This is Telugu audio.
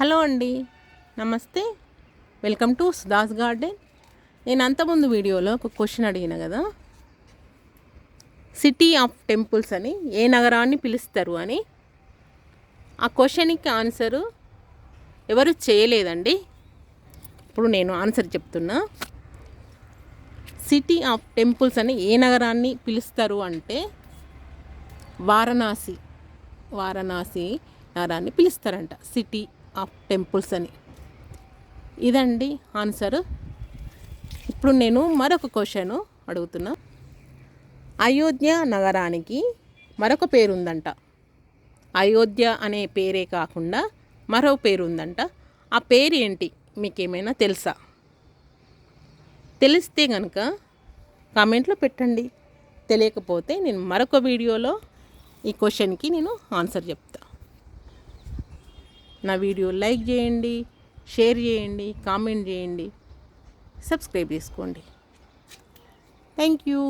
హలో అండి నమస్తే. Welcome to Sudha's garden. నేను అంతకుముందు వీడియోలో ఒక క్వశ్చన్ అడిగిన కదా. సిటీ ఆఫ్ టెంపుల్స్ అని ఏ నగరాన్ని పిలుస్తారు అని. ఆ క్వశ్చన్కి ఆన్సరు ఎవరు చేయలేదండి. ఇప్పుడు నేను ఆన్సర్ చెప్తున్నా. సిటీ ఆఫ్ టెంపుల్స్ అని ఏ నగరాన్ని పిలుస్తారు అంటే వారణాసి వారణాసి నగరాన్ని పిలుస్తారంట. సిటీ ఆఫ్ టెంపుల్స్ అని. ఇదండి ఆన్సర్. ఇప్పుడు నేను మరొక క్వశ్చన్ అడుగుతున్నా. అయోధ్య నగరానికి మరొక పేరు ఉందంట అయోధ్య అనే పేరే కాకుండా మరో పేరు ఉందంట ఆ పేరు ఏంటి మీకేమైనా తెలుసా? తెలిస్తే కనుక కామెంట్లో పెట్టండి. తెలియకపోతే నేను మరొక వీడియోలో ఈ క్వశ్చన్కి నేను ఆన్సర్ చెప్తా. నా వీడియో లైక్ చేయండి షేర్ చేయండి కామెంట్ చేయండి. సబ్స్క్రైబ్ చేసుకోండి. Thank you.